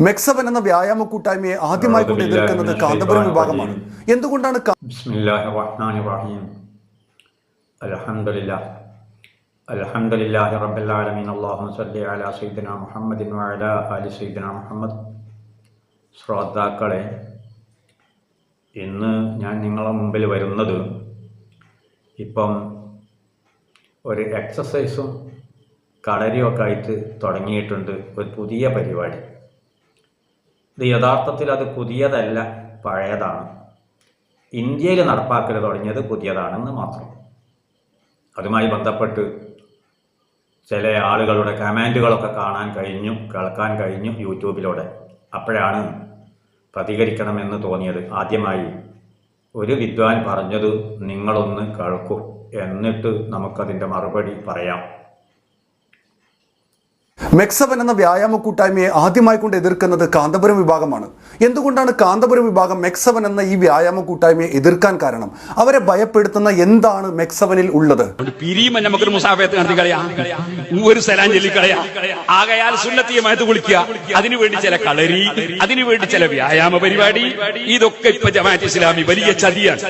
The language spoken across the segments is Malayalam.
മെക്സവൻ എന്ന വ്യായാമ കൂട്ടായ്മയെ ആദ്യമായി കൊണ്ട് എതിർക്കുന്നത് കാന്തപുരം വിഭാഗമാണ് എന്തുകൊണ്ടാണ് കാ- بسم الله الرحمن الرحيم الحمد لله الحمد لله رب العالمين اللهم صل على سيدنا محمد وعلى آل سيدنا محمد ശ്രോതാക്കളെ ഇന്ന് ഞാൻ നിങ്ങളുടെ മുമ്പിൽ വരുന്നത് ഇപ്പം ഒരു എക്സസൈസും കളരിയൊക്കെ ആയിട്ട് തുടങ്ങിയിട്ടുണ്ട് ഒരു പുതിയ പരിപാടി ഇത് യഥാർത്ഥത്തിൽ അത് പുതിയതല്ല പഴയതാണ്. ഇന്ത്യയിൽ നടപ്പാക്കൽ തുടങ്ങിയത് പുതിയതാണെന്ന് മാത്രം. അതുമായി ബന്ധപ്പെട്ട് ചില ആളുകളുടെ കമാൻഡുകളൊക്കെ കാണാൻ കഴിഞ്ഞു കേൾക്കാൻ കഴിഞ്ഞു യൂട്യൂബിലൂടെ. അപ്പോഴാണ് പ്രതികരിക്കണമെന്ന് തോന്നിയത്. ആദ്യമായി ഒരു വിദ്വാൻ പറഞ്ഞത് നിങ്ങളൊന്ന് കേൾക്കൂ എന്നിട്ട് നമുക്കതിന്റെ മറുപടി പറയാം. മെക്സവൻ എന്ന വ്യായാമ കൂട്ടായ്മയെ ആദ്യമായി കൊണ്ട് എതിർക്കുന്നത് കാന്തപുരം വിഭാഗമാണ്. എന്തുകൊണ്ടാണ് കാന്തപുരം വിഭാഗം മെക്സവൻ എന്ന ഈ വ്യായാമ കൂട്ടായ്മയെ എതിർക്കാൻ കാരണം? അവരെ ഭയപ്പെടുത്തുന്ന എന്താണ് മെക്സവനിൽ ഉള്ളത്? നമുക്കൊരു മുസാഫയത്ത് നടത്തി കളയാ. ഒരു സലാം ചൊല്ലിക്കളയാ ആകയാൽ സുന്നത്തിയമായത് വിളിക്കുക അതിനുവേണ്ടി ചില കളരി അതിനുവേണ്ടി ചില വ്യായാമ പരിപാടി. ഇതൊക്കെ ഇപ്പൊ ജമാഅത്ത് ഇസ്ലാമി വലിയ ചതിയാണ്.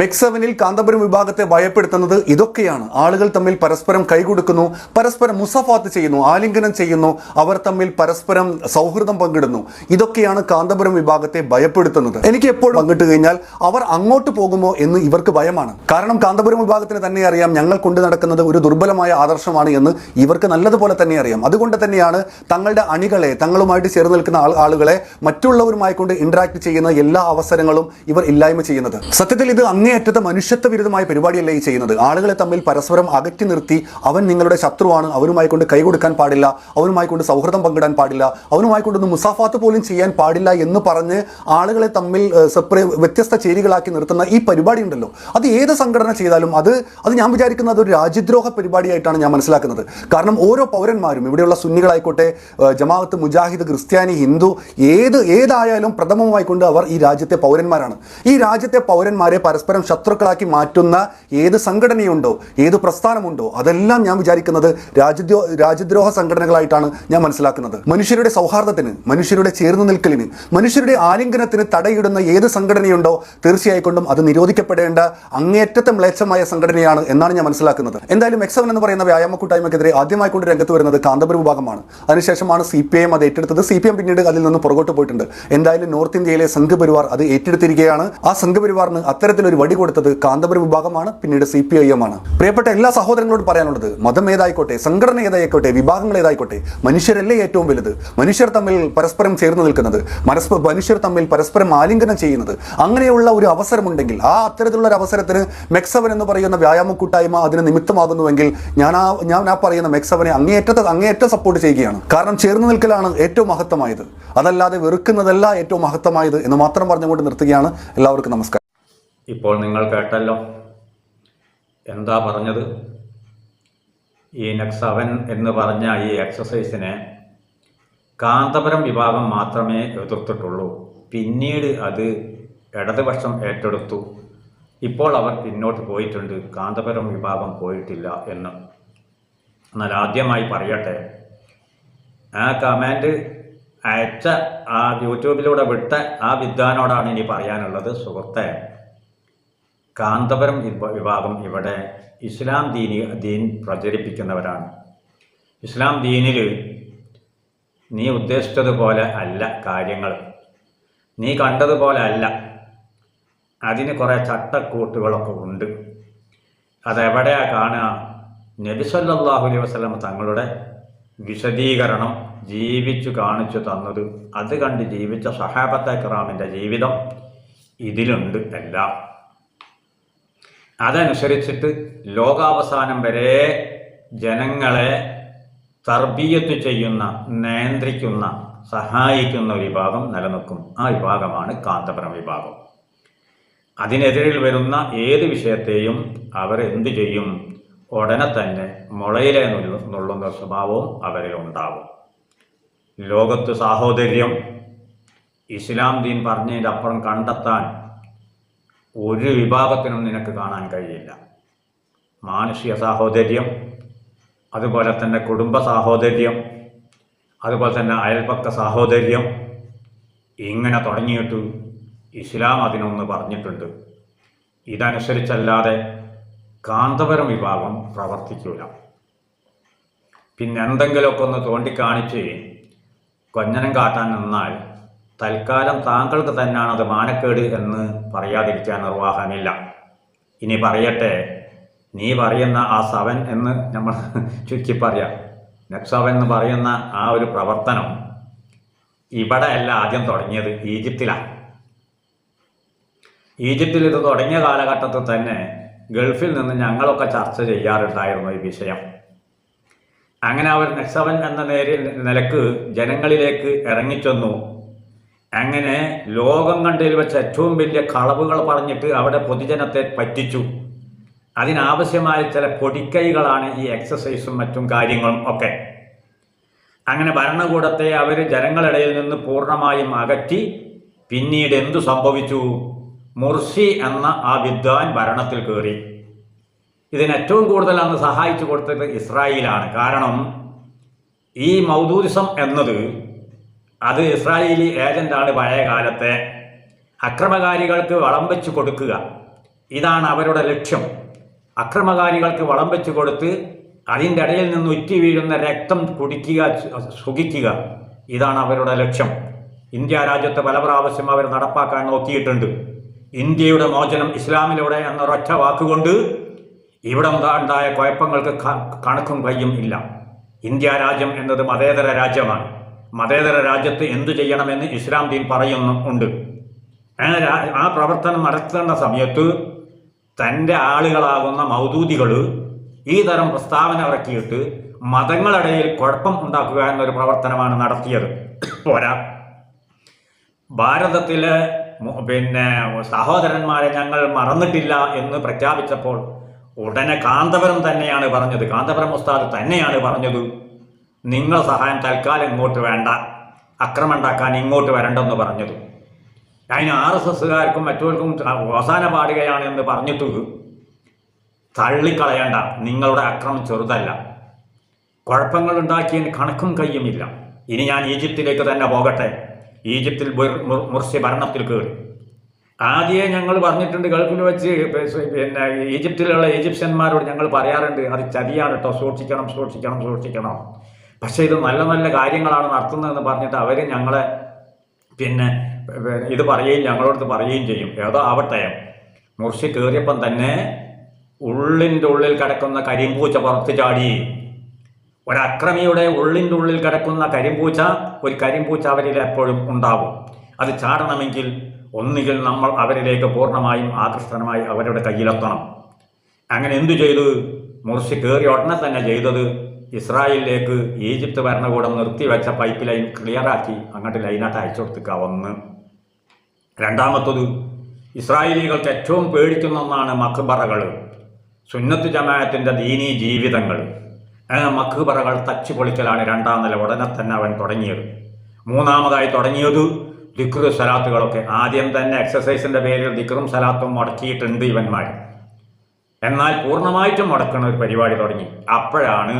മെക്സവനിൽ കാന്തപുരം വിഭാഗത്തെ ഭയപ്പെടുത്തുന്നത് ഇതൊക്കെയാണ്. ആളുകൾ തമ്മിൽ പരസ്പരം കൈകൊടുക്കുന്നു പരസ്പരം മുസഫാത്ത് ചെയ്യുന്നു ആലിംഗനം ചെയ്യുന്നു അവർ തമ്മിൽ പരസ്പരം സൗഹൃദം പങ്കിടുന്നു. ഇതൊക്കെയാണ് കാന്തപുരം വിഭാഗത്തെ ഭയപ്പെടുത്തുന്നത്. എനിക്ക് എപ്പോഴും പങ്കിട്ട് കഴിഞ്ഞാൽ അവർ അങ്ങോട്ട് പോകുമോ എന്ന് ഇവർക്ക് ഭയമാണ്. കാരണം കാന്തപുരം വിഭാഗത്തിന് തന്നെ അറിയാം ഞങ്ങൾ കൊണ്ടു നടക്കുന്നത് ഒരു ദുർബലമായ ആദർശമാണ് എന്ന് ഇവർക്ക് നല്ലതുപോലെ തന്നെ അറിയാം. അതുകൊണ്ട് തന്നെയാണ് തങ്ങളുടെ അണികളെ തങ്ങളുമായിട്ട് ചേർന്ന് നിൽക്കുന്ന ആളുകളെ മറ്റുള്ളവരുമായി കൊണ്ട് ഇന്ററാക്ട് ചെയ്യുന്ന എല്ലാ അവസരങ്ങളും ഇവർ ഇല്ലായ്മ ചെയ്യുന്നത്. സത്യത്തിൽ ഇത് അങ്ങേയറ്റത്തെ മനുഷ്യത്വ വിരുദ്ധമായ പരിപാടിയല്ലേ ഈ ചെയ്യുന്നത്. ആളുകളെ തമ്മിൽ പരസ്പരം അകറ്റി നിർത്തി അവൻ നിങ്ങളുടെ ശത്രുവാണ് അവരുമായി കൊണ്ട് കൈ കൊടുക്കാൻ പാടില്ല അവനുമായി കൊണ്ട് സൗഹൃദം പങ്കിടാൻ പാടില്ല അവനുമായി കൊണ്ടൊന്ന് മുസാഫാത്ത് പോലും ചെയ്യാൻ പാടില്ല എന്ന് പറഞ്ഞ് ആളുകളെ തമ്മിൽ സെപ്പറേ വ്യത്യസ്ത ചേരികളാക്കി നിർത്തുന്ന ഈ പരിപാടി ഉണ്ടല്ലോ അത് ഏത് സംഘടന ചെയ്താലും അത് അത് ഞാൻ വിചാരിക്കുന്നത് ഒരു രാജ്യദ്രോഹ പരിപാടിയായിട്ടാണ് ഞാൻ മനസ്സിലാക്കുന്നത്. കാരണം ഓരോ പൗരന്മാരും ഇവിടെയുള്ള സുന്നികളായിക്കോട്ടെ ജമാഅത്ത് മുജാഹിദ് ക്രിസ്ത്യാനി ഹിന്ദു ഏത് ഏതായാലും പ്രഥമമായിക്കൊണ്ട് അവർ ഈ രാജ്യത്തെ പൗരന്മാരാണ്. ഈ രാജ്യത്തെ പൗരന്മാരെ പരസ്പരം ശത്രുക്കളാക്കി മാറ്റുന്ന ഏത് സംഘടനയുണ്ടോ ഏത് പ്രസ്ഥാനമുണ്ടോ അതെല്ലാം ഞാൻ വിചാരിക്കുന്നത് രാജ്യദ്രോ രാജ്യദ്രോഹ സംഘടനകളായിട്ടാണ് ഞാൻ മനസ്സിലാക്കുന്നത്. മനുഷ്യരുടെ സൗഹാർദ്ദത്തിന് മനുഷ്യരുടെ ചേർന്ന് നിൽക്കലിന് മനുഷ്യരുടെ ആലിംഗനത്തിന് തടയിടുന്ന ഏത് സംഘടനയുണ്ടോ തീർച്ചയായിക്കൊണ്ടും അത് നിരോധിക്കപ്പെടേണ്ട അങ്ങേറ്റത്തെ മ്ലേച്ഛമായ സംഘടനയാണ് എന്നാണ് ഞാൻ മനസ്സിലാക്കുന്നത്. എന്തായാലും എക്സവൻ എന്ന് പറയുന്ന വ്യായാമ കൂട്ടായ്മക്കെതിരെ ആദ്യമായി കൊണ്ട് രംഗത്ത് വരുന്നത് കാന്തപുരം വിഭാഗമാണ്. അതിനുശേഷമാണ് സി പി എം അത് ഏറ്റെടുത്തത്. സി പി എം പിന്നീട് അതിൽ നിന്ന് പുറകോട്ട് പോയിട്ടുണ്ട്. എന്തായാലും നോർത്ത് ഇന്ത്യയിലെ സംഘപരിവാർ അത് ഏറ്റെടുത്തിരിക്കുകയാണ്. ആ സംഘപരിവാറിന് അത്തരത്തിലൊരു വടി കൊടുത്തത് കാന്തപുരം വിഭാഗമാണ് പിന്നീട് സി പി ഐ എം ആണ്. പ്രിയപ്പെട്ട എല്ലാ സഹോദരങ്ങളോട് പറയാനുള്ളത് മതം ഏതായിക്കോട്ടെ സംഘടന ഏതായിക്കോട്ടെ വിഭാഗങ്ങൾ ഏതായിക്കോട്ടെ മനുഷ്യരല്ലേ ഏറ്റവും വലുത്? മനുഷ്യർ തമ്മിൽ പരസ്പരം ചേർന്ന് നിൽക്കുന്നത് പരസ്പര മനുഷ്യർ തമ്മിൽ പരസ്പരം ആലിംഗനം ചെയ്യുന്നത്. അങ്ങനെയുള്ള ഒരു അവസരമുണ്ടെങ്കിൽ ആ അത്തരത്തിലുള്ള ഒരു അവസരത്തിന് മെക്സവൻ എന്ന് പറയുന്ന വ്യായാമ കൂട്ടായ്മ അതിന് നിമിത്തമാകുന്നുവെങ്കിൽ ഞാൻ ആ ഞാൻ ആ പറയുന്ന മെക്സവനെ അങ്ങേയറ്റത്തെ അങ്ങേയറ്റം സപ്പോർട്ട് ചെയ്യുകയാണ്. കാരണം ചേർന്ന് നിൽക്കലാണ് ഏറ്റവും മഹത്തമായത് അതല്ലാതെ വെറുക്കുന്നതല്ല ഏറ്റവും മഹത്തമായത് എന്ന് മാത്രം പറഞ്ഞുകൊണ്ട് നിർത്തുകയാണ്. എല്ലാവർക്കും നമസ്കാരം. ഇപ്പോൾ നിങ്ങൾ കേട്ടല്ലോ. എന്താ പറഞ്ഞത്? ഈ നെക്സവൻ എന്ന് പറഞ്ഞ ഈ എക്സസൈസിനെ കാന്തപുരം വിഭാഗം മാത്രമേ എതിർത്തിട്ടുള്ളൂ. പിന്നീട് അത് ഇടതുപക്ഷം ഏറ്റെടുത്തു. ഇപ്പോൾ അവർ പിന്നോട്ട് പോയിട്ടുണ്ട്. കാന്തപുരം വിഭാഗം പോയിട്ടില്ല എന്ന്. എന്നാൽ ആദ്യമായി പറയട്ടെ. ആ കമാൻഡ് അയച്ച ആ യൂട്യൂബിലൂടെ വിട്ട ആ വിദ്വാനോടാണ് ഇനി പറയാനുള്ളത്. സുഹൃത്തെ കാന്തപുരം വിഭ- വിഭാഗം ഇവിടെ ഇസ്ലാം ദീനി ദീൻ പ്രചരിപ്പിക്കുന്നവരാണ്. ഇസ്ലാം ദീനിൽ നീ ഉദ്ദേശിച്ചതുപോലെ അല്ല കാര്യങ്ങൾ. നീ കണ്ടതുപോലെ അല്ല. അതിന് കുറേ ചട്ടക്കൂട്ടുകളൊക്കെ ഉണ്ട്. അതെവിടെയാ കാണുക? നബി സല്ലല്ലാഹു അലൈഹി വസല്ലം തങ്ങളുടെ വിശദീകരണം ജീവിച്ചു കാണിച്ചു തന്നത്. അത് കണ്ട് ജീവിച്ച സഹാബത്തെ കിറാമിന്റെ ജീവിതം ഇതിലുണ്ട് എല്ലാം. അതനുസരിച്ചിട്ട് ലോകാവസാനം വരെ ജനങ്ങളെ തർബീയത്ത് ചെയ്യുന്ന നിയന്ത്രിക്കുന്ന സഹായിക്കുന്ന ഒരു വിഭാഗം നിലനിൽക്കും. ആ വിഭാഗമാണ് കാന്തപുരം വിഭാഗം. അതിനെതിരിൽ വരുന്ന ഏത് വിഷയത്തെയും അവർ എന്തു ചെയ്യും? ഉടനെ തന്നെ മുളയിലെ നുള്ളു നുള്ളുന്ന സ്വഭാവവും അവരിൽ ഉണ്ടാവും. ലോകത്ത് സാഹോദര്യം. ഇസ്ലാം ദീൻ പറഞ്ഞതിന്റെ അപ്പുറം കണ്ടെത്താൻ ഒരു വിഭാഗത്തിനും നിനക്ക് കാണാൻ കഴിയില്ല. മാനുഷിക സാഹോദര്യം. അതുപോലെ തന്നെ കുടുംബ സാഹോദര്യം അതുപോലെ തന്നെ അയൽപക്ക സാഹോദര്യം. ഇങ്ങനെ തുടങ്ങിയിട്ട് ഇസ്ലാം അതിനൊന്ന് പറഞ്ഞിട്ടുണ്ട്. ഇതനുസരിച്ചല്ലാതെ കാന്തപുരം വിഭാഗം പ്രവർത്തിക്കൂല. പിന്നെ എന്തെങ്കിലുമൊക്കെ ഒന്ന് തോണ്ടിക്കാണിച്ച് കൊഞ്ഞനം കാട്ടാൻ നിന്നാൽ തൽക്കാലം താങ്കൾക്ക് തന്നെയാണ് അത് മാനക്കേട് എന്ന് പറയാതിരിക്കാൻ നിർവാഹമില്ല. ഇനി പറയട്ടെ നീ പറയുന്ന ആ സവൻ എന്ന് നമ്മൾ ചുരുക്കി പറയാം. നെക്സവൻ എന്ന് പറയുന്ന ആ ഒരു പ്രവർത്തനം ഇവിടെ അല്ല ആദ്യം തുടങ്ങിയത് ഈജിപ്തിലാണ്. ഈജിപ്തിൽ ഇത് തുടങ്ങിയ കാലഘട്ടത്തിൽ തന്നെ ഗൾഫിൽ നിന്ന് ഞങ്ങളൊക്കെ ചർച്ച ചെയ്യാറുണ്ടായിരുന്നു ഈ വിഷയം. അങ്ങനെ അവർ നെക്സവൻ എന്ന നേരിൽ നിലയ്ക്ക് ജനങ്ങളിലേക്ക് ഇറങ്ങിച്ചെന്നു. അങ്ങനെ ലോകം കണ്ടിൽ വെച്ച് ഏറ്റവും വലിയ കളവുകൾ പറഞ്ഞിട്ട് അവിടെ പൊതുജനത്തെ പറ്റിച്ചു. അതിനാവശ്യമായ ചില പൊടിക്കൈകളാണ് ഈ എക്സസൈസും മറ്റും കാര്യങ്ങളും ഒക്കെ. അങ്ങനെ ഭരണകൂടത്തെ അവർ ജനങ്ങളിടയിൽ നിന്ന് പൂർണമായും അകറ്റി പിന്നീട് എന്തു സംഭവിച്ചു? മുർസി എന്ന ആ വിദ്വാൻ ഭരണത്തിൽ കയറി ഇതിന് ഏറ്റവും കൂടുതൽ അന്ന് സഹായിച്ചു കൊടുത്തത് ഇസ്രായേലാണ്. കാരണം ഈ മൗദൂദിസം എന്നത് അത് ഇസ്രായേലി ഏജന്റാണ് പഴയ കാലത്തെ അക്രമകാരികൾക്ക് വളം വെച്ച് കൊടുക്കുക. ഇതാണ് അവരുടെ ലക്ഷ്യം. അക്രമകാരികൾക്ക് വളം വെച്ച് കൊടുത്ത് അതിന്റെ ഇടയിൽ നിന്ന് ഉറ്റി വീഴുന്ന രക്തം കുടിക്കുക സുഖിക്കുക. ഇതാണ് അവരുടെ ലക്ഷ്യം. ഇന്ത്യ രാജ്യത്ത് പല പ്രാവശ്യം അവർ നടപ്പാക്കാൻ നോക്കിയിട്ടുണ്ട്. ഇന്ത്യയുടെ മോചനം ഇസ്ലാമിലൂടെ എന്നൊരൊറ്റ വാക്കുകൊണ്ട് ഇവിടെ ഉണ്ടായ കുഴപ്പങ്ങൾക്ക് കണക്കും കയ്യും ഇല്ല. ഇന്ത്യ രാജ്യം എന്നത് മതേതര രാജ്യമാണ്. മതേതര രാജ്യത്ത് എന്തു ചെയ്യണമെന്ന് ഇസ്ലാം ദീൻ പറയുന്നുണ്ട് ഉണ്ട്. ആ പ്രവർത്തനം നടത്തേണ്ട സമയത്ത് തന്റെ ആളുകളാകുന്ന മൗദൂദികൾ ഈ തരം പ്രസ്താവന ഇറക്കിയിട്ട് മതങ്ങളിടയിൽ കുഴപ്പം ഉണ്ടാക്കുക എന്നൊരു പ്രവർത്തനമാണ് നടത്തിയത്. പോരാ. ഭാരതത്തിലെ പിന്നെ സഹോദരന്മാരെ ഞങ്ങൾ മറന്നിട്ടില്ല എന്ന് പ്രഖ്യാപിച്ചപ്പോൾ ഉടനെ കാന്തപുരം തന്നെയാണ് പറഞ്ഞത്. കാന്തപുരം ഉസ്താദ് തന്നെയാണ് പറഞ്ഞത് നിങ്ങൾ സഹായം തൽക്കാലം ഇങ്ങോട്ട് വേണ്ട. അക്രമം ഉണ്ടാക്കാൻ ഇങ്ങോട്ട് വരണ്ടെന്ന് പറഞ്ഞത്. അതിന് ആർ എസ് എസ്സുകാർക്കും മറ്റവർക്കും അവസാന പാടുകയാണ് എന്ന് പറഞ്ഞിട്ട് തള്ളിക്കളയണ്ട. നിങ്ങളുടെ അക്രമം ചെറുതല്ല. കുഴപ്പങ്ങൾ ഉണ്ടാക്കിയതിന് കണക്കും കയ്യുമില്ല. ഇനി ഞാൻ ഈജിപ്തിലേക്ക് തന്നെ പോകട്ടെ. ഈജിപ്തിൽ മുർസി ഭരണത്തിൽ കയറി ആദ്യമേ ഞങ്ങൾ പറഞ്ഞിട്ടുണ്ട് ഗൾഫിൽ വെച്ച് പിന്നെ ഈജിപ്തിലുള്ള ഈജിപ്ഷ്യന്മാരോട് ഞങ്ങൾ പറയാറുണ്ട് അത് ചതിയാണ് കേട്ടോ സൂക്ഷിക്കണം സൂക്ഷിക്കണം സൂക്ഷിക്കണം. പക്ഷേ ഇത് നല്ല നല്ല കാര്യങ്ങളാണ് നടത്തുന്നതെന്ന് പറഞ്ഞിട്ട് അവർ ഞങ്ങളെ പിന്നെ ഇത് പറയുകയും ഞങ്ങളോടത്ത് പറയുകയും ചെയ്യും. ഏതോ ആവട്ടെ. മുർഷി കയറിയപ്പം തന്നെ ഉള്ളിന്റെ ഉള്ളിൽ കിടക്കുന്ന കരിമ്പൂച്ച പുറത്ത് ചാടി. ഒരക്രമിയുടെ ഉള്ളിന്റെ ഉള്ളിൽ കിടക്കുന്ന കരിമ്പൂച്ച ഒരു കരിമ്പൂച്ച അവരിൽ എപ്പോഴും ഉണ്ടാവും. അത് ചാടണമെങ്കിൽ ഒന്നുകിൽ നമ്മൾ അവരിലേക്ക് പൂർണമായും ആകർഷണമായി അവരുടെ കയ്യിലെത്തണം. അങ്ങനെ എന്തു ചെയ്തു? മുർഷി കയറി ഉടനെ തന്നെ ചെയ്തത് ഇസ്രായേലിലേക്ക് ഈജിപ്ത് ഭരണകൂടം നിർത്തിവെച്ച പൈപ്പ് ലൈൻ ക്ലിയറാക്കി അങ്ങോട്ട് ലൈനായിട്ട് അയച്ചു കൊടുക്കുക. ഒന്ന്. രണ്ടാമത്തത് ഇസ്രായേലികൾക്ക് ഏറ്റവും പേടിക്കുന്ന ഒന്നാണ് മക്ബറകൾ സുന്നത്ത് ജമാഅത്തിന്റെ ദീനീ ജീവിതങ്ങൾ. മക്ബറകൾ തച്ചു പൊളിക്കലാണ് രണ്ടാം നില. ഉടനെ തന്നെ അവൻ തുടങ്ങിയത്. മൂന്നാമതായി തുടങ്ങിയത് ദിക്റ് സലാത്തുകളൊക്കെ. ആദ്യം തന്നെ എക്സസൈസിന്റെ പേരിൽ ദിക്റും സലാത്തും മുടക്കിയിട്ടുണ്ട് ഇവന്മാർ എന്നാൽ പൂർണമായിട്ടും മുടക്കുന്ന ഒരു പരിപാടി തുടങ്ങി. അപ്പോഴാണ്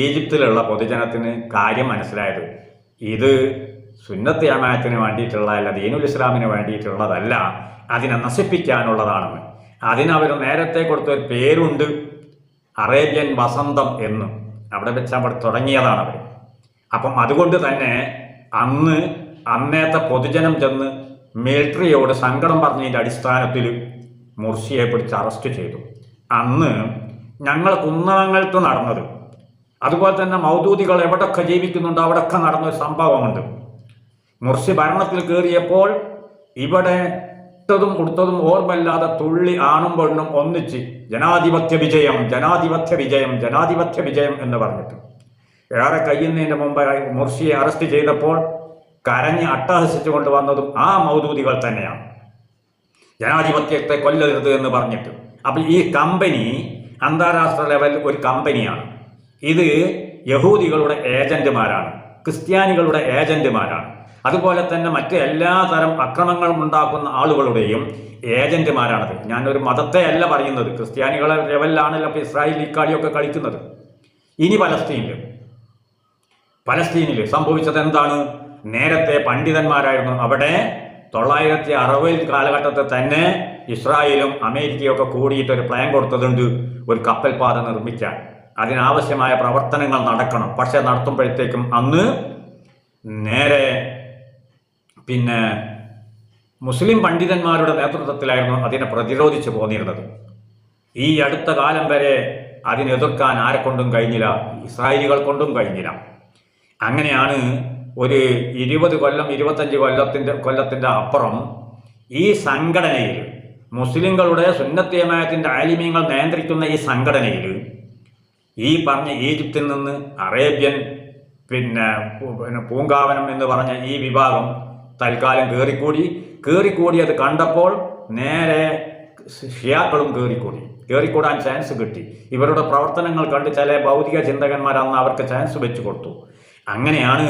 ഈജിപ്തിലുള്ള പൊതുജനത്തിന് കാര്യം മനസ്സിലായത്. ഇത് സുന്നത്ത് ജമാഅത്തിന് വേണ്ടിയിട്ടുള്ളതല്ല ദീനുൽ ഇസ്ലാമിന് വേണ്ടിയിട്ടുള്ളതല്ല അതിനെ നശിപ്പിക്കാനുള്ളതാണെന്ന്. അതിനവർ നേരത്തെ കൊടുത്ത ഒരു പേരുണ്ട് അറേബ്യൻ വസന്തം എന്ന്. അവിടെ വെച്ച് അവിടെ തുടങ്ങിയതാണ് അവർ അപ്പം അതുകൊണ്ട് തന്നെ അന്ന് അന്നേത്തെ പൊതുജനം ചെന്ന് മിലിറ്ററിയോട് സങ്കടം പറഞ്ഞതിന്റെ അടിസ്ഥാനത്തിൽ മുർഷിയെ പിടിച്ച് അറസ്റ്റ് ചെയ്തു. അന്ന് ഞങ്ങൾ കുന്നമംഗലത്ത് നടന്നത് അതുപോലെ തന്നെ മൗദൂദികൾ എവിടൊക്കെ ജീവിക്കുന്നുണ്ടോ അവിടൊക്കെ നടന്നൊരു സംഭവമുണ്ട്. മുർഷി ഭരണത്തിൽ കയറിയപ്പോൾ ഇവിടെ ഇട്ടതും കൊടുത്തതും ഓർമ്മയില്ലാതെ തുള്ളി ആണും പെണ്ണും ഒന്നിച്ച് ജനാധിപത്യ വിജയം ജനാധിപത്യ വിജയം ജനാധിപത്യ വിജയം എന്ന് പറഞ്ഞിട്ട്. ഏറെ കഴിയുന്നതിന്റെ മുമ്പ് മുർഷിയെ അറസ്റ്റ് ചെയ്തപ്പോൾ കരഞ്ഞ് അട്ടഹസിച്ചു കൊണ്ടുവന്നതും ആ മൗദൂദികൾ തന്നെയാണ്. ജനാധിപത്യത്തെ കൊല്ലരുത് എന്ന് പറഞ്ഞിട്ട്. അപ്പം ഈ കമ്പനി അന്താരാഷ്ട്ര ലെവലിൽ ഒരു കമ്പനിയാണ് ഇത് യഹൂദികളുടെ ഏജന്റുമാരാണ് ക്രിസ്ത്യാനികളുടെ ഏജന്റുമാരാണ്. അതുപോലെ തന്നെ മറ്റ് എല്ലാ തരം അക്രമങ്ങളും ഉണ്ടാക്കുന്ന ആളുകളുടെയും ഏജന്റുമാരാണത്. ഞാനൊരു മതത്തെ അല്ല പറയുന്നത്. ക്രിസ്ത്യാനികളെ ലെവലിലാണല്ലോ ഇപ്പോൾ ഇസ്രായേൽ ഈ കളിയൊക്കെ കളിക്കുന്നത്. ഇനി പലസ്തീനിൽ പലസ്തീനിൽ സംഭവിച്ചത് എന്താണ്? നേരത്തെ പണ്ഡിതന്മാരായിരുന്നു. അവിടെ തൊള്ളായിരത്തി അറുപത് കാലഘട്ടത്തിൽ തന്നെ ഇസ്രായേലും അമേരിക്കയൊക്കെ കൂടിയിട്ട് ഒരു പ്ലാൻ കൊടുത്തതുണ്ട്. ഒരു കപ്പൽ പാത നിർമ്മിക്കാൻ. അതിനാവശ്യമായ പ്രവർത്തനങ്ങൾ നടക്കണം. പക്ഷെ നടത്തുമ്പോഴത്തേക്കും അന്ന് നേരെ പിന്നെ മുസ്ലിം പണ്ഡിതന്മാരുടെ നേതൃത്വത്തിലായിരുന്നു അതിനെ പ്രതിരോധിച്ചു പോന്നിരുന്നത്. ഈ അടുത്ത കാലം വരെ അതിനെതിർക്കാൻ ആരെ കൊണ്ടും കഴിഞ്ഞില്ല ഇസ്രായേലികൾ കൊണ്ടും കഴിഞ്ഞില്ല. അങ്ങനെയാണ് ഒരു ഇരുപത് കൊല്ലം ഇരുപത്തഞ്ച് കൊല്ലത്തിന്റെ കൊല്ലത്തിന്റെ അപ്പുറം ഈ സംഘടനയിൽ മുസ്ലിങ്ങളുടെ സുന്നത്തിയമായത്തിന്റെ ആലിമ്യങ്ങൾ നിയന്ത്രിക്കുന്ന ഈ സംഘടനയിൽ ഈ പറഞ്ഞ ഈജിപ്തിൽ നിന്ന് അറേബ്യൻ പിന്നെ പിന്നെ പൂങ്കാവനം എന്ന് പറഞ്ഞ ഈ വിഭാഗം തൽക്കാലം കയറിക്കൂടി കയറിക്കൂടി അത് കണ്ടപ്പോൾ നേരെ ഷിയാക്കളും കയറിക്കൂടി കയറിക്കൂടാൻ ചാൻസ് കിട്ടി. ഇവരുടെ പ്രവർത്തനങ്ങൾ കണ്ട് ചില ഭൗതിക ചിന്തകന്മാർ അന്ന് അവർക്ക് ചാൻസ് വെച്ചു കൊടുത്തു. അങ്ങനെയാണ്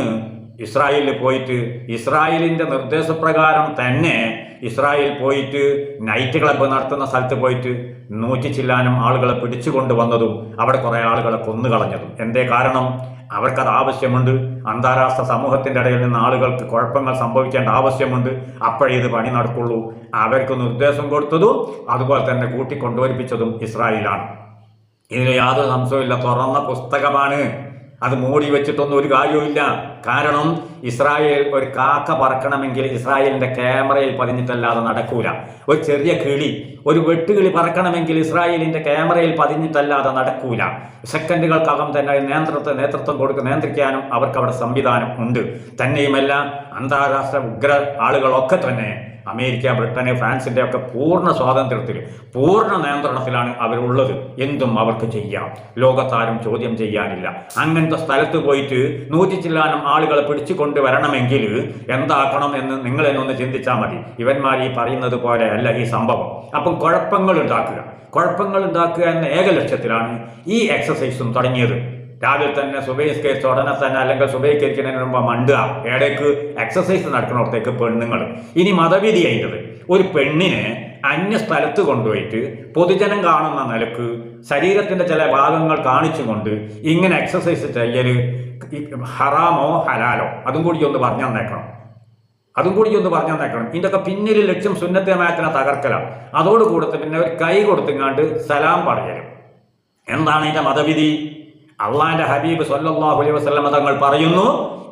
ഇസ്രായേലിൽ പോയിട്ട് ഇസ്രായേലിന്റെ നിർദ്ദേശപ്രകാരം തന്നെ ഇസ്രായേൽ പോയിട്ട് നൈറ്റ് ക്ലബ്ബ് നടത്തുന്ന സ്ഥലത്ത് പോയിട്ട് നൂറ്റി ചില്ലാനും ആളുകളെ പിടിച്ചു കൊണ്ടുവന്നതും അവിടെ കുറേ ആളുകളെ കൊന്നുകളഞ്ഞതും. എന്തേ കാരണം? അവർക്കത് ആവശ്യമുണ്ട്. അന്താരാഷ്ട്ര സമൂഹത്തിന്റെ ഇടയിൽ നിന്ന് ആളുകൾക്ക് കുഴപ്പങ്ങൾ സംഭവിക്കേണ്ട ആവശ്യമുണ്ട്. അപ്പോഴേ ഇത് പണി നടക്കുള്ളൂ. അവർക്ക് നിർദ്ദേശം കൊടുത്തതും അതുപോലെ തന്നെ കൂട്ടിക്കൊണ്ടുവരിപ്പിച്ചതും ഇസ്രായേലാണ്. ഇതിന് യാതൊരു സംശയമില്ല തുറന്ന പുസ്തകമാണ്. അത് മൂടി വെച്ചിട്ടൊന്നും ഒരു കാര്യവുമില്ല. കാരണം ഇസ്രായേൽ ഒരു കാക്ക പറക്കണമെങ്കിൽ ഇസ്രായേലിന്റെ ക്യാമറയിൽ പതിഞ്ഞിട്ടല്ലാതെ നടക്കൂല. ഒരു ചെറിയ കിളി ഒരു വെട്ടുകിളി പറക്കണമെങ്കിൽ ഇസ്രായേലിന്റെ ക്യാമറയിൽ പതിഞ്ഞിട്ടല്ലാതെ നടക്കൂല. സെക്കൻഡുകൾക്കകം തന്നെ നേതൃത്വ നേതൃത്വം കൊടുക്കുക നിയന്ത്രിക്കാനും അവർക്ക് അവിടെ സംവിധാനം ഉണ്ട്. തന്നെയുമല്ല അന്താരാഷ്ട്ര ഉഗ്ര ആളുകളൊക്കെ തന്നെ അമേരിക്ക ബ്രിട്ടന് ഫ്രാൻസിന്റെ ഒക്കെ പൂർണ സ്വാതന്ത്ര്യത്തിൽ പൂർണ നിയന്ത്രണത്തിലാണ് അവരുള്ളത്. എന്തും അവർക്ക് ചെയ്യാം. ലോകത്താരും ചോദ്യം ചെയ്യാനില്ല. അങ്ങനത്തെ സ്ഥലത്ത് പോയിട്ട് നൂറ്റി ചില്ലാനം ആളുകളെ പിടിച്ചു കൊണ്ടുവരണമെങ്കിൽ എന്താക്കണം എന്ന് നിങ്ങൾ എന്നൊന്ന് ചിന്തിച്ചാൽ മതി. ഇവന്മാർ ഈ പറയുന്നത് പോലെ അല്ല ഈ സംഭവം. അപ്പം കുഴപ്പങ്ങൾ ഉണ്ടാക്കുക. കുഴപ്പങ്ങൾ ഉണ്ടാക്കുക എന്ന ഏക ലക്ഷ്യത്തിലാണ് ഈ എക്സസൈസും തുടങ്ങിയത്. രാവിലെ തന്നെ സുബൈസ്കരിച്ച ഉടനെ തന്നെ അല്ലെങ്കിൽ സുബൈസ്കരിക്കുന്നതിന് മുമ്പ് മണ്ടുക ഇടയ്ക്ക് എക്സസൈസ് നടക്കുന്നിടത്തേക്ക് പെണ്ണുങ്ങൾ. ഇനി മതവിധി അതിന്റെത് ഒരു പെണ്ണിനെ അന്യ സ്ഥലത്ത് കൊണ്ടുപോയിട്ട് പൊതുജനം കാണുന്ന നിലയ്ക്ക് ശരീരത്തിന്റെ ചില ഭാഗങ്ങൾ കാണിച്ചുകൊണ്ട് ഇങ്ങനെ എക്സസൈസ് ചെയ്യൽ ഹറാമോ ഹലാലോ? അതും കൂടി ഒന്ന് പറഞ്ഞു തന്നേക്കണം. അതും കൂടി ഒന്ന് പറഞ്ഞു തന്നേക്കണം. ഇതിന്റെയൊക്കെ പിന്നിൽ ലക്ഷ്യം സുന്നത്തമായത്തിനെ തകർക്കലാണ് അതോടുകൂടെ പിന്നെ ഒരു കൈ കൊടുത്തിങ്ങാണ്ട് സലാം പറയലും. എന്താണ് ഇതിന്റെ മതവിധി? അള്ളാന്റെ ഹബീബ് സല്ലല്ലാഹു അലൈഹി വസല്ലം തങ്ങൾ പറയുന്നു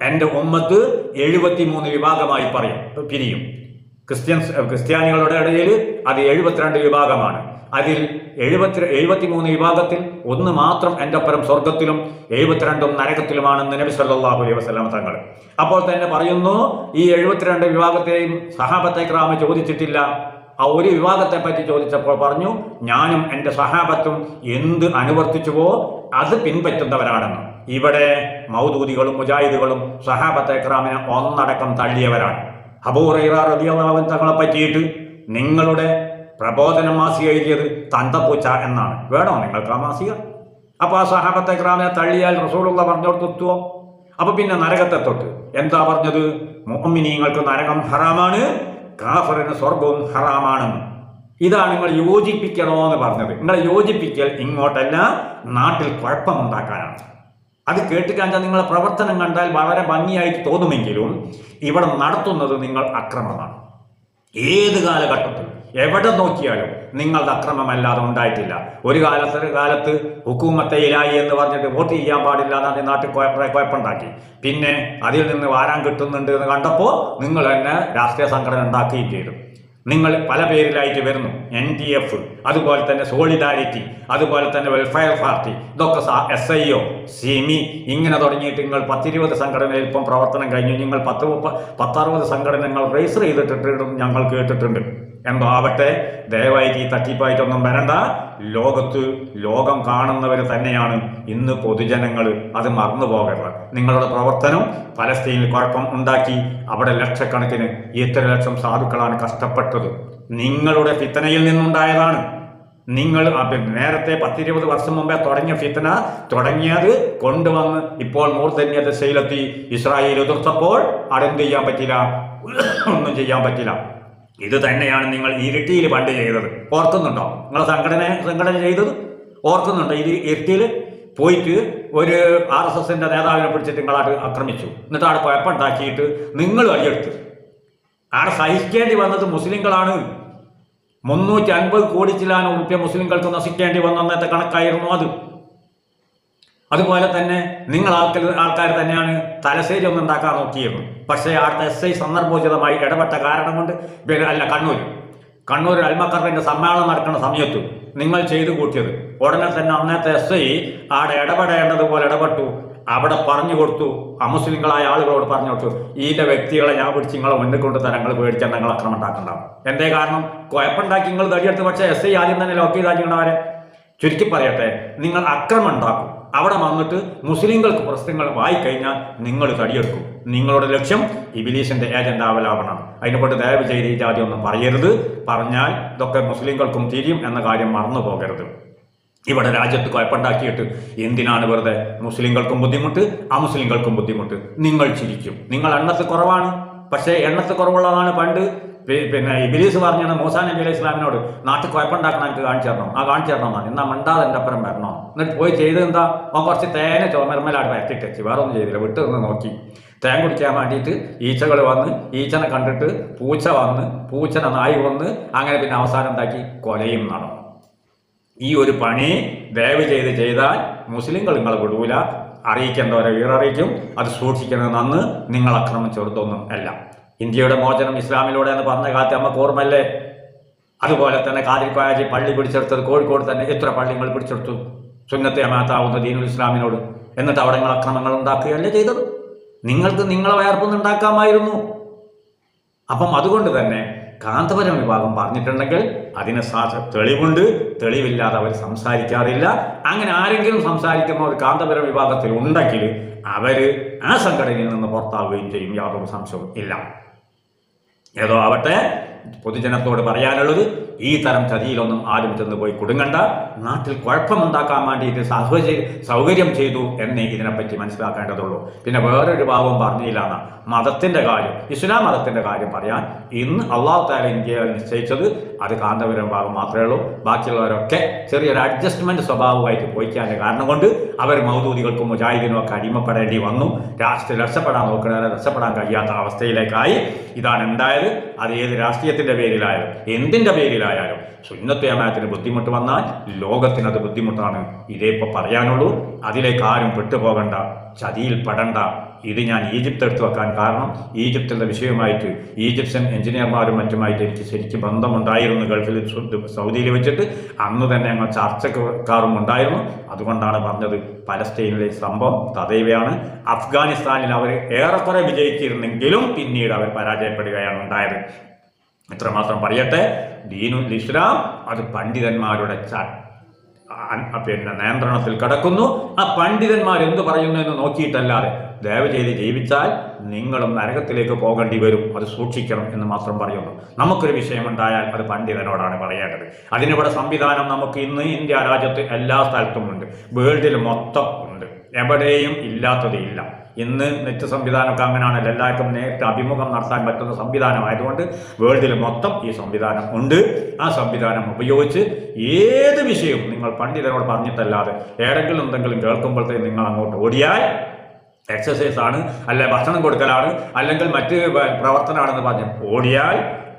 എന്റെ ഉമ്മത്ത് എഴുപത്തിമൂന്ന് വിഭാഗമായി പറയും പിരിയും. ക്രിസ്ത്യൻസ് ക്രിസ്ത്യാനികളുടെ ഇടയിൽ അത് എഴുപത്തിരണ്ട് വിഭാഗമാണ്. അതിൽ എഴുപത്തി എഴുപത്തിമൂന്ന് വിഭാഗത്തിൽ ഒന്ന് മാത്രം എന്റെ അപ്പുറം സ്വർഗത്തിലും എഴുപത്തിരണ്ടും നരകത്തിലുമാണ് നബി സല്ലാഹു അലൈഹി വസല്ലം തങ്ങൾ. അപ്പോൾ തന്നെ പറയുന്നു ഈ എഴുപത്തിരണ്ട് വിഭാഗത്തെയും സഹാബത്തെ ക്രാമ ചോദിച്ചിട്ടില്ല. ആ ഒരു വിഭാഗത്തെ പറ്റി ചോദിച്ചപ്പോൾ പറഞ്ഞു ഞാനും എന്റെ സഹാബത്തും എന്ത് അനുവർത്തിച്ചുവോ അത് പിൻപറ്റുന്നവരാണെന്ന്. ഇവിടെ മൗദൂദികളും മുജാഹിദുകളും സഹാബത്തെ ക്രാമിനെ ഒന്നടക്കം തള്ളിയവരാണ്. അബൂറൈറാറിയാവൻ തങ്ങളെ പറ്റിയിട്ട് നിങ്ങളുടെ പ്രബോധന മാസിക എഴുതിയത് തന്തപ്പൂച്ച എന്നാണ്. വേണോ നിങ്ങൾക്ക് ആ മാസിക? അപ്പൊ ആ സഹാബത്തെ ക്രാമിനെ തള്ളിയാൽ റസൂലുള്ള പറഞ്ഞോടുത്തോ അപ്പോൾ പിന്നെ നരകത്തെ തൊട്ട്. എന്താ പറഞ്ഞത്? മുഅമ്മിനീങ്ങൾക്ക് നരകം ഹറാമാണ് കാഫറിന് സ്വർഗവും ഹറാമാണെന്ന് ഇതാണ് നിങ്ങൾ യോജിപ്പിക്കണോ എന്ന് പറഞ്ഞത്. നിങ്ങൾ യോജിപ്പിക്കൽ ഇങ്ങോട്ടല്ല നാട്ടിൽ കുഴപ്പമുണ്ടാക്കാനാണ്. അത് കേട്ടുകാഞ്ചാൽ നിങ്ങളെ പ്രവർത്തനം കണ്ടാൽ വളരെ ഭംഗിയായിട്ട് തോന്നുമെങ്കിലും ഇവിടെ നടത്തുന്നത് നിങ്ങൾ അക്രമമാണ്. ഏത് കാലഘട്ടത്തിൽ എവിടെ നോക്കിയാലും നിങ്ങളുടെ അക്രമമല്ലാതെ ഉണ്ടായിട്ടില്ല. ഒരു കാലത്ത് ഒരു കാലത്ത് ഹുക്കൂമത്തയിലായി എന്ന് പറഞ്ഞിട്ട് വോട്ട് ചെയ്യാൻ പാടില്ല എന്നാണ് നാട്ടിൽ കുഴപ്പ കുഴപ്പമുണ്ടാക്കി. പിന്നെ അതിൽ നിന്ന് വാരാൻ കിട്ടുന്നുണ്ട് എന്ന് കണ്ടപ്പോൾ നിങ്ങൾ തന്നെ രാഷ്ട്രീയ സംഘടന ഉണ്ടാക്കുകയും ചെയ്തു. നിങ്ങൾ പല പേരിലായിട്ട് വരുന്നു. എൻ ഡി എഫ് അതുപോലെ തന്നെ സോളിഡാരിറ്റി അതുപോലെ തന്നെ വെൽഫെയർ പാർട്ടി ഇതൊക്കെ എസ് ഐ ഒ സിമി ഇങ്ങനെ തുടങ്ങിയിട്ട് നിങ്ങൾ പത്തിരുപത് സംഘടനയിൽ ഇപ്പം പ്രവർത്തനം കഴിഞ്ഞു. നിങ്ങൾ പത്ത് മുപ്പ പത്തറുപത് സംഘടനകൾ രജിസ്റ്റർ ചെയ്തിട്ടിട്ടും ഞങ്ങൾ കേട്ടിട്ടുണ്ട്. എന്തോ ആവട്ടെ ദയവായിട്ട് ഈ തട്ടിപ്പായിട്ടൊന്നും വരണ്ട. ലോകത്ത് ലോകം കാണുന്നവർ തന്നെയാണ് ഇന്ന് പൊതുജനങ്ങൾ അത് മറന്നു പോകരുത് നിങ്ങളുടെ പ്രവർത്തനം പലസ്തീനിൽ കുഴപ്പം ഉണ്ടാക്കി അവിടെ ലക്ഷക്കണക്കിന് എത്ര ലക്ഷം സാധുക്കളാണ് കഷ്ടപ്പെട്ടത്. നിങ്ങളുടെ ഫിത്തനയിൽ നിന്നുണ്ടായതാണ്. നിങ്ങൾ നേരത്തെ പത്തിരുപത് വർഷം മുമ്പേ തുടങ്ങിയ ഫിത്തന തുടങ്ങിയത് കൊണ്ടുവന്ന് ഇപ്പോൾ മൂർധന്യ ദിശയിലെത്തി ഇസ്രായേൽ എതിർത്തപ്പോൾ അടെന്ത് ചെയ്യാൻ പറ്റില്ല? ഒന്നും ചെയ്യാൻ പറ്റില്ല. ഇത് തന്നെയാണ് നിങ്ങൾ ഇരിട്ടിയിൽ പണ്ട് ചെയ്തത്. ഓർക്കുന്നുണ്ടോ? നിങ്ങളെ സംഘടന സംഘടന ചെയ്തത്? ഓർക്കുന്നുണ്ടോ? ഇത് ഇരിട്ടിയിൽ പോയിട്ട് ഒരു ആർ എസ് എസിന്റെ നേതാവിനെ പിടിച്ചിട്ട് നിങ്ങളാട്ട് ആക്രമിച്ചു. എന്നിട്ട് അവിടെ കുഴപ്പമുണ്ടാക്കിയിട്ട് നിങ്ങൾ വഴിയെടുത്ത് ആടെ സഹിക്കേണ്ടി വന്നത് മുസ്ലിങ്ങളാണ്. മുന്നൂറ്റി അൻപത് കോടി ചിലാൻ റുപ്യ മുസ്ലിങ്ങൾക്ക് നശിക്കേണ്ടി വന്ന അന്നത്തെ കണക്കായിരുന്നു അത്. അതുപോലെ തന്നെ നിങ്ങൾ ആൾക്കാർ ആൾക്കാർ തന്നെയാണ് തലശ്ശേരി ഒന്ന് ഉണ്ടാക്കാൻ നോക്കിയിരുന്നു പക്ഷേ അവിടുത്തെ എസ് ഐ സന്ദർഭോചിതമായി ഇടപെട്ട കാരണം കൊണ്ട് അല്ല കണ്ണൂർ കണ്ണൂർ അൽമക്കറിന്റെ സമ്മേളനം നടക്കുന്ന സമയത്ത് നിങ്ങൾ ചെയ്തു കൂട്ടിയത്. ഉടനെ തന്നെ അന്നത്തെ എസ് ഐ അവിടെ ഇടപെടേണ്ടതുപോലെ ഇടപെട്ടു. അവിടെ പറഞ്ഞു കൊടുത്തു. അമുസ്ലിങ്ങളായ ആളുകളോട് പറഞ്ഞു കൊടുത്തു. ഈന്റെ വ്യക്തികളെ ഞാൻ പിടിച്ച് നിങ്ങളെ മുന്നിൽ കൊണ്ട് തന്നെ പേടിച്ചാൽ നിങ്ങൾ അക്രമം ഉണ്ടാക്കണ്ടാവും എന്തേ കാരണം? കുഴപ്പമുണ്ടാക്കി നിങ്ങൾ തടിയെടുത്ത്. പക്ഷേ എസ് ഐ ആദ്യം തന്നെ ലോക്ക് ചെയ്താൽ ചുരുക്കി പറയട്ടെ. നിങ്ങൾ അക്രമം ഉണ്ടാക്കും. അവിടെ വന്നിട്ട് മുസ്ലിങ്ങൾക്ക് പ്രശ്നങ്ങൾ വായിക്കഴിഞ്ഞാൽ നിങ്ങൾ തടിയെടുക്കും. നിങ്ങളുടെ ലക്ഷ്യം ഇബിലീസിന്റെ ഏജന്റ് ആവലാവണം. അതിനെക്കൊണ്ട് ദയവ് ചെയ്ത് ഈ ജാതി ഒന്നും പറയരുത്. പറഞ്ഞാൽ ഇതൊക്കെ മുസ്ലിങ്ങൾക്കും തിരിയും എന്ന കാര്യം മറന്നു പോകരുത്. ഇവിടെ രാജ്യത്ത് കുഴപ്പമുണ്ടാക്കിയിട്ട് എന്തിനാണ് വെറുതെ മുസ്ലിങ്ങൾക്കും ബുദ്ധിമുട്ട് അമുസ്ലിങ്ങൾക്കും ബുദ്ധിമുട്ട്? നിങ്ങൾ ചിരിക്കും. നിങ്ങൾ എണ്ണത്തിൽ കുറവാണ്. പക്ഷേ എണ്ണത്തിൽ കുറവുള്ളതാണ് പണ്ട് പിന്നെ ഇബിലീസ് പറഞ്ഞാണ് മൂസാ നബി അലൈഹി ഇസ്ലാമിനോട് നാട്ടിൽ കുഴപ്പമുണ്ടാക്കണം എനിക്ക് കാണിച്ചു തരണം? ആ കാണിച്ചു തരണം എന്നാണ്. എന്നാൽ മണ്ടാതെ എന്റെ അപ്പുറം വരണം? എന്നിട്ട് പോയി ചെയ്ത് എന്താ? അവൻ കുറച്ച് തേന ചുമരമേലാട് വരട്ടിട്ട് വെച്ച്. വേറെ ഒന്നും ചെയ്തില്ല. വിട്ട് നിന്ന് നോക്കി. തേൻ കുടിക്കാൻ വേണ്ടിയിട്ട് ഈച്ചകൾ വന്ന് ഈച്ചനെ കണ്ടിട്ട് പൂച്ച വന്ന് പൂച്ചനെ നായി വന്ന് അങ്ങനെ പിന്നെ അവസാനം ഉണ്ടാക്കി കൊലയും നടന്നു. ഈ ഒരു പണി ദയവ് ചെയ്ത് ചെയ്താൽ മുസ്ലിങ്ങൾ നിങ്ങളെ വിടൂല. അറിയിക്കേണ്ടവരെ വീററിയിക്കും അത് സൂക്ഷിക്കുന്നത് നന്ന് നിങ്ങൾ അക്രമം ചെറുതൊന്നും അല്ല. ഇന്ത്യയുടെ മോചനം ഇസ്ലാമിലൂടെ എന്ന് പറഞ്ഞ കാലത്ത് നമുക്ക് ഓർമ്മല്ലേ അതുപോലെ തന്നെ കാതിൽ പള്ളി പിടിച്ചെടുത്തത് കോഴിക്കോട് തന്നെ എത്ര പള്ളികൾ പിടിച്ചെടുത്തു? സുന്നത്തെ അമാത്താവുന്ന ദീനുൽ ഇസ്ലാമിനോട്. എന്നിട്ട് അവിടെ നിങ്ങൾ അക്രമങ്ങൾ ഉണ്ടാക്കുകയല്ലേ ചെയ്തത്? നിങ്ങൾക്ക് നിങ്ങളെ വയർപ്പൊന്നും ഉണ്ടാക്കാമായിരുന്നു. അപ്പം അതുകൊണ്ട് തന്നെ കാന്തപുരം വിഭാഗം പറഞ്ഞിട്ടുണ്ടെങ്കിൽ അതിന് സാ തെളിവുണ്ട്. തെളിവില്ലാതെ അവർ സംസാരിക്കാറില്ല. അങ്ങനെ ആരെങ്കിലും സംസാരിക്കുന്ന ഒരു കാന്തപുരം വിഭാഗത്തിൽ ഉണ്ടെങ്കിൽ അവർ ആ സംഘടനയിൽ നിന്ന് പുറത്താവുകയും ചെയ്യും. യാതൊരു സംശയവും ഇല്ല. ഏതോ ആവട്ടെ പൊതുജനത്തോട് പറയാനുള്ളത് ഈ തരം ചതിയിലൊന്നും ആരും ചെന്ന് പോയി കുടുങ്ങണ്ട. നാട്ടിൽ കുഴപ്പമുണ്ടാക്കാൻ വേണ്ടിയിട്ട് സാഹചര്യ സൗകര്യം ചെയ്തു എന്നേ ഇതിനെപ്പറ്റി മനസ്സിലാക്കേണ്ടതുള്ളൂ. പിന്നെ വേറൊരു ഭാവം പറഞ്ഞില്ലാണ് മതത്തിന്റെ കാര്യം ഇസ്ലാം മതത്തിന്റെ കാര്യം പറയാൻ ഇന്ന് അള്ളാഹു താല ഇന്ത്യയിൽ നിശ്ചയിച്ചത് അത് കാന്തപുരം ഭാഗം മാത്രമേ ഉള്ളൂ. ബാക്കിയുള്ളവരൊക്കെ ചെറിയൊരു അഡ്ജസ്റ്റ്മെന്റ് സ്വഭാവമായിട്ട് പോയിക്കാന്റെ കാരണം കൊണ്ട് അവർ മൗദൂദികൾക്കും മുജാഹിദിനും ഒക്കെ അടിമപ്പെടേണ്ടി വന്നു. രാഷ്ട്രീയം രക്ഷപ്പെടാൻ നോക്കുന്നവരെ രക്ഷപ്പെടാൻ കഴിയാത്ത അവസ്ഥയിലേക്കായി. ഇതാണ് ഉണ്ടായത് അത് ഏത് രാഷ്ട്രീയത്തിന്റെ പേരിലായാലും എന്തിന്റെ പേരിലായാലും സുന്നത്ത് ജമാഅത്തിന് ബുദ്ധിമുട്ട് വന്നാൽ ലോകത്തിന് അത് ബുദ്ധിമുട്ടാണ്. ഇതേ ഇപ്പൊ പറയാനുള്ളൂ അതിലേക്ക് ആരും പെട്ടുപോകണ്ട ചതിയിൽ പെടണ്ട. ഇത് ഞാൻ ഈജിപ്ത് എടുത്തു വെക്കാൻ കാരണം ഈജിപ്തിന്റെ വിഷയമായിട്ട് ഈജിപ്ഷ്യൻ എഞ്ചിനീയർമാരും മറ്റുമായിട്ട് എനിക്ക് ശരിക്കും ബന്ധമുണ്ടായിരുന്നു ഗൾഫിൽ സൗദിയിൽ വെച്ചിട്ട്. അന്ന് തന്നെ ഞങ്ങൾ ചർച്ചക്കാരും ഉണ്ടായിരുന്നു. അതുകൊണ്ടാണ് പറഞ്ഞത് പലസ്തീനിലെ സംഭവം തദൈവയാണ് അഫ്ഗാനിസ്ഥാനിൽ അവർ ഏറെക്കുറെ വിജയിച്ചിരുന്നെങ്കിലും പിന്നീട് അവർ പരാജയപ്പെടുകയാണ് ഉണ്ടായത്. ഇത്രമാത്രം പറയട്ടെ? ദീനുൽ ഇസ്ലാം അത് പണ്ഡിതന്മാരുടെ പിന്നെ നിയന്ത്രണത്തിൽ കിടക്കുന്നു. ആ പണ്ഡിതന്മാർ എന്ത് പറയുന്നു എന്ന് നോക്കിയിട്ടല്ലാതെ ദയവ് ചെയ്ത് ജീവിച്ചാൽ നിങ്ങളും നരകത്തിലേക്ക് പോകേണ്ടി വരും. അത് സൂക്ഷിക്കണം എന്ന് മാത്രം പറയുന്നു. നമുക്കൊരു വിഷയമുണ്ടായാൽ അത് പണ്ഡിതനോടാണ് പറയേണ്ടത്. അതിനിവിടെ സംവിധാനം നമുക്ക് ഇന്ന് ഇന്ത്യ രാജ്യത്ത് എല്ലാ സ്ഥലത്തും ഉണ്ട് വേൾഡിൽ മൊത്തം ഉണ്ട്. എവിടെയും ഇല്ലാത്തതില്ല. ഇന്ന് നെറ്റ് സംവിധാനമൊക്കെ അങ്ങനെയാണല്ലോ എല്ലാവർക്കും നേരിട്ട് അഭിമുഖം നടത്താൻ പറ്റുന്ന സംവിധാനമായതുകൊണ്ട് വേൾഡിൽ മൊത്തം ഈ സംവിധാനം ഉണ്ട്. ആ സംവിധാനം ഉപയോഗിച്ച് ഏത് വിഷയവും നിങ്ങൾ പണ്ഡിതനോട് പറഞ്ഞിട്ടല്ലാതെ ഏതെങ്കിലും എന്തെങ്കിലും കേൾക്കുമ്പോഴത്തേക്ക് നിങ്ങൾ അങ്ങോട്ട് ഓടിയാൽ എക്സസൈസ് ആണ് അല്ലെ ഭക്ഷണം കൊടുക്കലാണ് അല്ലെങ്കിൽ മറ്റ് പ്രവർത്തനമാണെന്ന് പറഞ്ഞ് ഓടിയാൽ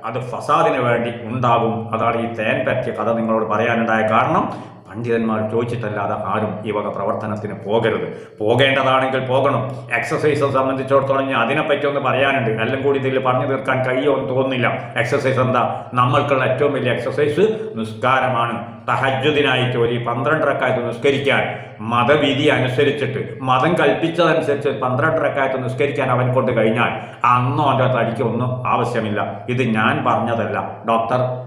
അത് ഫസാദിന് വേണ്ടി ഉണ്ടാകും. അതാണ് ഈ തേൻ പറ്റിയ കഥ നിങ്ങളോട് പറയാനുണ്ടായ കാരണം. പണ്ഡിതന്മാർ ചോദിച്ചിട്ടല്ലാതെ ആരും ഈ വക പ്രവർത്തനത്തിന് പോകരുത്. പോകേണ്ടതാണെങ്കിൽ പോകണം. എക്സസൈസ് സംബന്ധിച്ചിടത്തോളം ഞാൻ അതിനെപ്പറ്റി ഒന്ന് പറയാനുണ്ട്. എല്ലാം കൂടി ഇതിൽ പറഞ്ഞു തീർക്കാൻ കഴിയുമെന്ന് തോന്നുന്നില്ല. എക്സസൈസ് എന്താ? നമ്മൾക്കുള്ള ഏറ്റവും വലിയ എക്സസൈസ് നിസ്കാരമാണ്. തഹജ്ജുദിനായിട്ട് ഒരു പന്ത്രണ്ടരക്കായത്ത് നിസ്കരിക്കാൻ. മതവിധി അനുസരിച്ചിട്ട് മതം കൽപ്പിച്ചതനുസരിച്ച് പന്ത്രണ്ടരക്കായത്ത് നിസ്കരിക്കാൻ അവൻ കൊണ്ട് കഴിഞ്ഞാൽ അന്നോ അവന്റെ തടിക്ക് ഒന്നും ആവശ്യമില്ല. ഇത് ഞാൻ പറഞ്ഞതല്ല. ഡോക്ടർ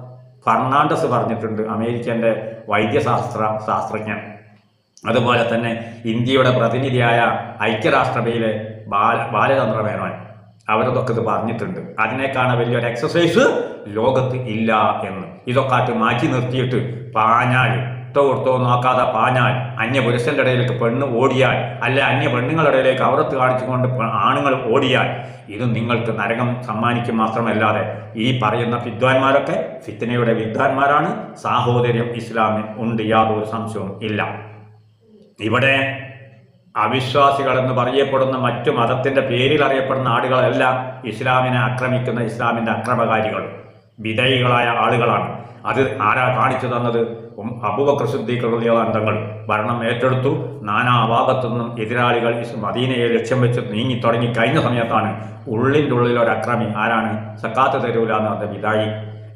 ഫെർണാണ്ടസ് പറഞ്ഞിട്ടുണ്ട് അമേരിക്കന്റെ വൈദ്യശാസ്ത്ര ശാസ്ത്രജ്ഞൻ. അതുപോലെ തന്നെ ഇന്ത്യയുടെ പ്രതിനിധിയായ ഐക്യരാഷ്ട്രസഭയിലെ ബാല ബാലചന്ദ്ര മേനോൻ അവരതൊക്കെ ഇത് പറഞ്ഞിട്ടുണ്ട്. അതിനേക്കാണ് വലിയൊരു എക്സസൈസ് ലോകത്ത് ഇല്ല എന്ന്. ഇതൊക്കെ ആയിട്ട് മാറ്റി നിർത്തിയിട്ട് പാഞ്ഞാൽ ഇട്ടോ കൊടുത്തോ നോക്കാതെ പാഞ്ഞാൽ അന്യ പുരുഷന്റെ ഇടയിലേക്ക് പെണ്ണ് ഓടിയാൽ അല്ലെ അന്യ പെണ്ണുങ്ങളുടെ ഇടയിലേക്ക് അവറത്ത് കാണിച്ചുകൊണ്ട് ആണുങ്ങൾ ഓടിയാൽ ഇത് നിങ്ങൾക്ക് നരകം സമ്മാനിക്കും മാത്രമല്ലാതെ ഈ പറയുന്ന വിദ്വാൻമാരൊക്കെ ഫിത്തനയുടെ വിദ്വാൻമാരാണ്. സാഹോദര്യം ഇസ്ലാമിൽ ഉണ്ട് യാതൊരു സംശയവും ഇല്ല. ഇവിടെ അവിശ്വാസികൾ എന്ന് പറയപ്പെടുന്ന മറ്റു മതത്തിന്റെ പേരിൽ അറിയപ്പെടുന്ന ആളുകളെല്ലാം ഇസ്ലാമിനെ ആക്രമിക്കുന്ന ഇസ്ലാമിന്റെ അക്രമകാരികൾ. വിധേയികളായ ആളുകളാണ്. അത് ആരാ കാണിച്ചു തന്നത്? ഉം അബൂബക്കർ സിദ്ദീഖുള്ള അന്തങ്ങൾ ഭരണം ഏറ്റെടുത്തു. നാനാ ഭാഗത്തു നിന്നും എതിരാളികൾ മദീനയെ ലക്ഷ്യം വെച്ച് നീങ്ങി തുടങ്ങി കഴിഞ്ഞ സമയത്താണ് ഉള്ളിന്റെ ഉള്ളിൽ ഒരു അക്രമി ആരാണ്? സക്കാത്ത് തരൂല എന്ന് പറഞ്ഞ വിധായി.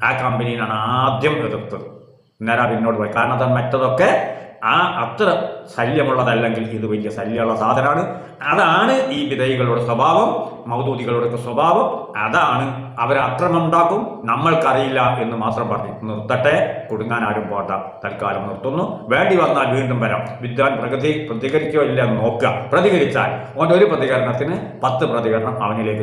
ആ കമ്പനിയിലാണ് ആദ്യം എതിർത്തത്. നേരെ പിന്നോട്ട് പോയി. കാരണം മറ്റതൊക്കെ ആ അത്ര ശല്യമുള്ളതല്ലെങ്കിൽ ഇത് വലിയ ശല്യമുള്ള സാധനമാണ്. അതാണ് ഈ വിധേയികളുടെ സ്വഭാവം മൗദൂദികളുടെ സ്വഭാവം. അതാണ് അവർ അക്രമം ഉണ്ടാക്കും നമ്മൾക്കറിയില്ല എന്ന് മാത്രം പറഞ്ഞു നിർത്തട്ടെ. കുടുങ്ങാൻ ആരും പോണ്ട. തൽക്കാലം നിർത്തുന്നു. വേണ്ടി വന്നാൽ വീണ്ടും വരാം. വിദ്വാൻ പ്രകൃതി പ്രതികരിക്കോ ഇല്ല എന്ന് നോക്കുക. പ്രതികരിച്ചാൽ ഒരു പ്രതികരണത്തിന് പത്ത് പ്രതികരണം അവനിലേക്ക്